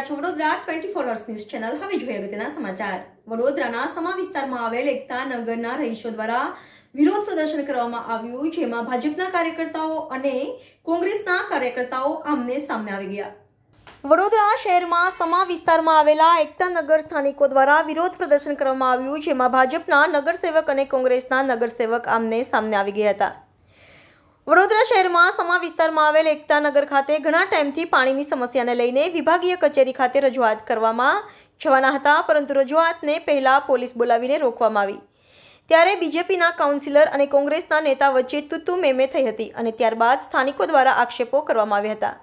રહ્યા છો Vadodara twenty four hours news channel હવે જોઈએ અગત્યના સમાચાર. વડોદરાના સમા વિસ્તારમાં આવેલ એકતા નગરના રહીશો દ્વારા વિરોધ પ્રદર્શન કરવામાં આવ્યું, જેમાં ભાજપના કાર્યકર્તાઓ અને કોંગ્રેસના કાર્યકર્તાઓ આમને સામને આવી ગયા. વડોદરા શહેરમાં સમા વિસ્તારમાં આવેલા એકતા નગર સ્થાનિકો દ્વારા વિરોધ પ્રદર્શન કરવામાં આવ્યું, જેમાં ભાજપના નગરસેવક અને કોંગ્રેસના નગરસેવક આમને સામને આવી ગયા હતા. વડોદરા શહેરમાં સમા વિસ્તારમાં આવેલ એકતા નગર ખાતે ઘણા ટાઈમથી પાણીની સમસ્યાને લઈને વિભાગીય કચેરી ખાતે રજૂઆત કરવામાં જવાના હતા, પરંતુ રજૂઆતને પહેલા પોલીસ બોલાવીને રોકવામાં આવી. ત્યારે બીજેપીના કાઉન્સિલર અને કોંગ્રેસના નેતા વચ્ચે તુતુ મેમે થઈ હતી અને ત્યારબાદ સ્થાનિકો દ્વારા આક્ષેપો કરવામાં આવ્યા હતા.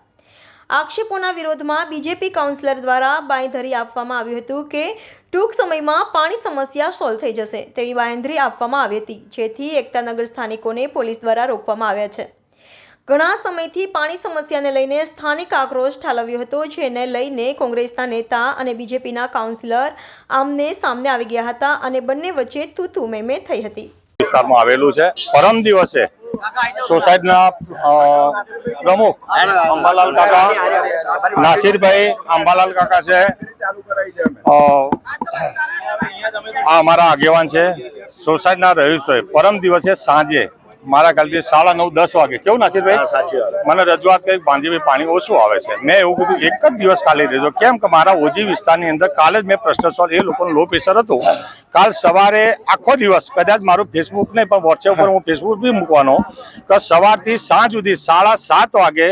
આક્ષેપોના વિરોધમાં બીજેપી કાઉન્સિલર દ્વારા બાંયધરી આપવામાં આવ્યું હતું કે ટૂંક સમયમાં પાણી સમસ્યા સોલ્વ થઈ જશે તેવી બાંયધરી આપવામાં આવી હતી, જેથી એકતાનગર સ્થાનિકોને પોલીસ દ્વારા રોકવામાં આવ્યા છે. ઘણા સમયથી પાણી સમસ્યાને લઈને સ્થાનિક આક્રોશ ઠાલવ્યો હતો, જેને લઈને કોંગ્રેસના નેતા અને બીજેપીના કાઉન્સિલર આમને સામને આવી ગયા હતા અને બંને વચ્ચે તૂતુ મેમે થઈ હતી. વિસ્તારમાં આવેલું છે. પરમ દિવસે સોસાયટીના પ્રમુખ અંબાલાલ કાકા, નાસિરભાઈ અંબાલાલ કાકા છે. આ અમારા આગેવાન છે. સોસાયટીના રહીશોએ પરમ દિવસે સાંજે મારા ખ્યાલથી સાડા નવ દસ વાગે. કેવું નાસિરભાઈ મને રજૂઆત કરી ભાંજીભાઈ પાણી ઓછું આવે છે. મેં એવું કીધું એક જ દિવસ ખાલી દીધો કેમ કે મારા ઓજી વિસ્તારની અંદર કાલે જ મેં પ્રશ્ન સોલ્વ એ લોકોનું લો પ્રેશર હતું. કાલ સવારે આખો દિવસ કદાચ મારું ફેસબુક નહીં પણ વોટ્સએપ પર હું ફેસબુક બી મૂકવાનો કે સવારથી સાંજ સુધી સાડા સાત વાગે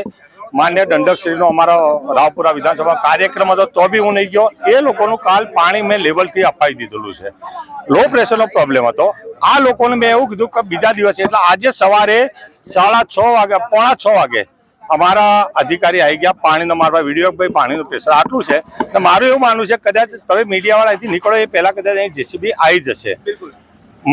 માન્ય દંડકશ્રીનો અમારો રાવપુરા વિધાનસભા કાર્યક્રમ હતો તો બી હું નહીં ગયો. એ લોકોનું કાલ પાણી મેં લેવલથી અપાઈ દીધેલું છે. લો પ્રેશરનો પ્રોબ્લેમ હતો. આ લોકોને મેં એવું કીધું કે બીજા દિવસે એટલે આજે સવારે સાડા છ વાગે પોણા છ વાગે અમારા અધિકારી આવી ગયા પાણીનો મારવા વીડિયો ભાઈ પાણીનું પ્રેશર આટલું છે. તો મારું એવું માનવું છે કદાચ તમે મીડિયાવાળા અહીંથી નીકળો એ પહેલાં કદાચ અહીં જેસીબી આવી જશે.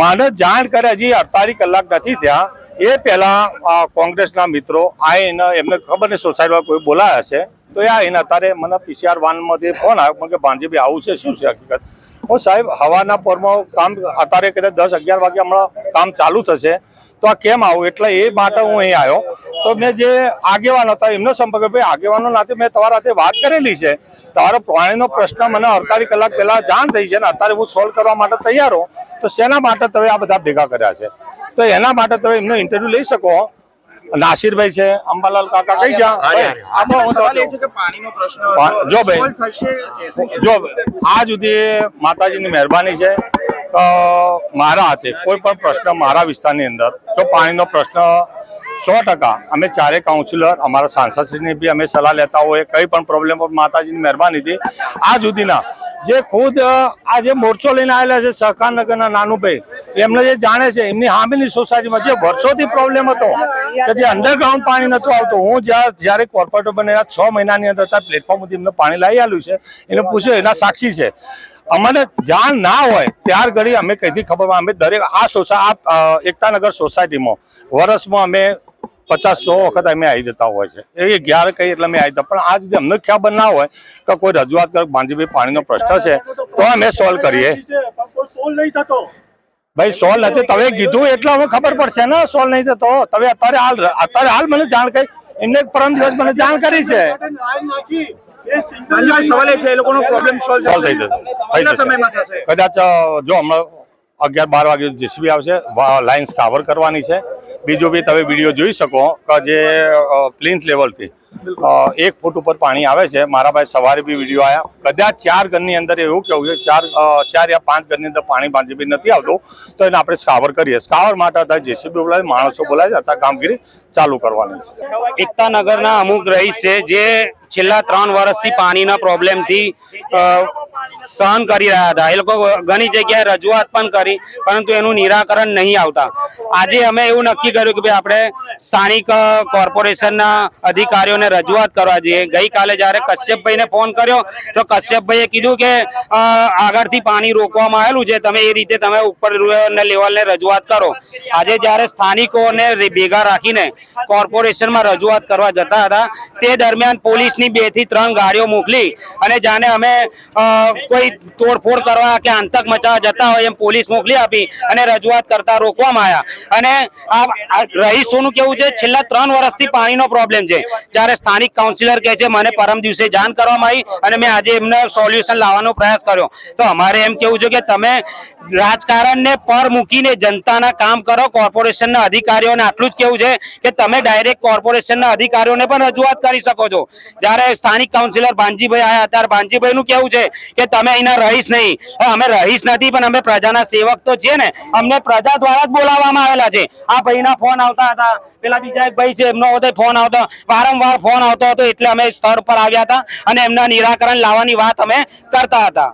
મને જાણ કરે હજી અડતાલીસ કલાક નથી થયા. એ પહેલાં કોંગ્રેસના મિત્રો આવીને એમને ખબર નહીં સોસાયટીમાં કોઈ બોલાયા છે. તો યા એના અત્યારે મને પીસીઆર વાનમાંથી ફોન આવ્યો કે ભાંજીભાઈ આવું છે, શું છે હકીકત? હું સાહેબ, હવાના પરમાં કામ અત્યારે કદાચ દસ અગિયાર વાગે હમણાં કામ ચાલુ થશે. તો આ કેમ આવું? એટલે એ માટે હું અહીં આવ્યો. તો મેં જે આગેવાન હતા, એમનો સંપર્ક ભાઈ, આગેવાનો નાતે મેં તમારા સાથે વાત કરેલી છે. તમારો પાણીનો પ્રશ્ન મને અડતાલીસ કલાક પહેલાં જાણ થઈ છે ને, અત્યારે હું સોલ્વ કરવા માટે તૈયાર હોઉં તો શેના માટે તમે આ બધા ભેગા કર્યા છે? તો એના માટે તમે એમનો ઇન્ટરવ્યૂ લઈ શકો. નાસિરભાઈ છે અંબાલાલ કાકા કઈ ગયા? આમાં હું સવાલ એ તો- છે કે પાણીનો પ્રશ્ન પા- જો ભાઈ. જો આ સુધી માતાજીની મહેરબાની છે. તો મારા હાથે કોઈ પણ પ્રશ્ન મારા વિસ્તારની અંદર તો પાણીનો પ્રશ્ન સો ટકા. અમે ચારે કાઉન્સિલર અમારા સાંસદશ્રીની બી અમે સલાહ લેતા હોઈએ. કંઈ પણ પ્રોબ્લેમ પર માતાજીની મહેરબાનીથી આ સુધીના જે ખુદ આ જે મોરચો લઈને આવેલા છે સહકારનગરના નાનુભાઈ, એમને જે જાણે છે, એમની હામીની સોસાયટીમાં જે વર્ષોથી પ્રોબ્લેમ હતો કે જે અંડરગ્રાઉન્ડ પાણી નતું આવતું. હું જ્યાં, જ્યારે કોર્પોરેટર બનેલા છ મહિનાની અંદર ત્યાં પ્લેટફોર્મ સુધી એમને પાણી લાવી આવ્યું છે. એને પૂછ્યું, એના સાક્ષી છે? અમને જાણ ના હોય, ત્યાર ઘડી અમે કઈથી ખબર? અમે દરેક આ સોસાય આ એકતાનગર સોસાયટીમાં, વર્ષમાં અમે પચાસ સો વખત અમે આવી જતા હોય છે. એ અગિયાર કઈ એટલે અમે આવી જતા. પણ આ સુધી અમને ખબર ના હોય કે કોઈ રજૂઆત કરે માંજીભાઈ પાણીનો પ્રશ્ન છે તો અમે સોલ્વ કરીએ. ભાઈ સોલ્વ નથી. તમે કીધું એટલે હવે ખબર પડશે ને સોલ્વ નહીં થતો. તમે અત્યારે હાલ અત્યારે હાલ મને જાણ કરી એમને પરમ દિવસ મને જાણ કરી છે કદાચ જો હમણાં અગિયાર બાર વાગે જેસીબી આવશે લાઇન્સ કાવર કરવાની છે. બીજું બી તમે વીડિયો જોઈ શકો કે જે પ્લિન્થ લેવલથી. એક ફૂટ ઉપર પાણી આવે છે. મારા પાસે સવારે બી વીડિયો આવ્યા કદાચ ચાર ઘરની અંદર એવું કેવું છે, ચાર ચાર યા પાંચ ઘરની અંદર પાણી બાંધી નથી આવતું, તો એને આપણે સ્કાવર કરીએ. સ્કાવર માટે અત્યારે જેસીબી બોલાવે, માણસો બોલાવે છે અત્યારે કામગીરી ચાલુ કરવાની છે. એકતા અમુક રહીશ છે જે છેલ્લા ત્રણ વર્ષથી પાણીના પ્રોબ્લેમથી સહન કરી રહ્યા હતા. એ લોકો ઘણી જગ્યાએ રજૂઆત પણ કરી, પરંતુ એનું નિરાકરણ નહીં આવતા. આજે અમે એવું નક્કી કર્યું કે ભાઈ આપણે સ્થાનિક કોર્પોરેશનના અધિકારીઓને રજૂઆત કરવા જઈએ. ગઈકાલે જ્યારે કશ્યપભાઈને ફોન કર્યો, તો કશ્યપભાઈએ કીધું કે આગળથી પાણી રોકવામાં આવેલું છે. તમે એ રીતે તમે ઉપર લેવલને રજૂઆત કરો. આજે જ્યારે સ્થાનિકોને ભેગા રાખીને કોર્પોરેશનમાં રજૂઆત કરવા જતા હતા, તે દરમિયાન પોલીસની બેથી ત્રણ ગાડીઓ મોકલી અને જાણે અમે કોઈ તોડફોડ કરવા કે આંતક મચાવવા જતા હોય એમ પોલીસ મોકલી આપી અને રજૂઆત કરતા રોકવામાં આવ્યા. અને આ રહીશોનું કેવું છે? છેલ્લા ત્રણ વર્ષથી પાણીનો પ્રોબ્લેમ છે. જ્યારે સ્થાનિક કાઉન્સિલર કહે છે, મને પરમ દિવસે જાણ કરવામાં આવી અને મેં આજે એમને સોલ્યુશન લાવવાનો પ્રયાસ કર્યો. તો અમારે એમ કેવું છે કે તમે રાજકારણને પર મૂકીને જનતાના કામ કરો કોર્પોરેશનના અધિકારીઓને. આટલું જ કેવું છે કે તમે ડાયરેક્ટ કોર્પોરેશનના અધિકારીઓને પણ રજૂઆત કરી શકો છો. જ્યારે સ્થાનિક કાઉન્સિલર ભાનજીભાઈ આવ્યા ત્યારે ભાનજીભાઈ નું કેવું છે કે તમે અહીંના રહીશ નહીં. અમે રહીશ નથી, પણ અમે પ્રજાના સેવક તો છે ને. અમને પ્રજા દ્વારા જ બોલાવવામાં આવેલા છે. આ ભાઈના ફોન આવતા હતા. પેલા બીજા એક ભાઈ છે, એમનો ફોન આવતો. વારંવાર ફોન આવતો હતો, એટલે અમે સ્થળ પર આવ્યા હતા અને એમના નિરાકરણ લાવવાની વાત અમે કરતા હતા.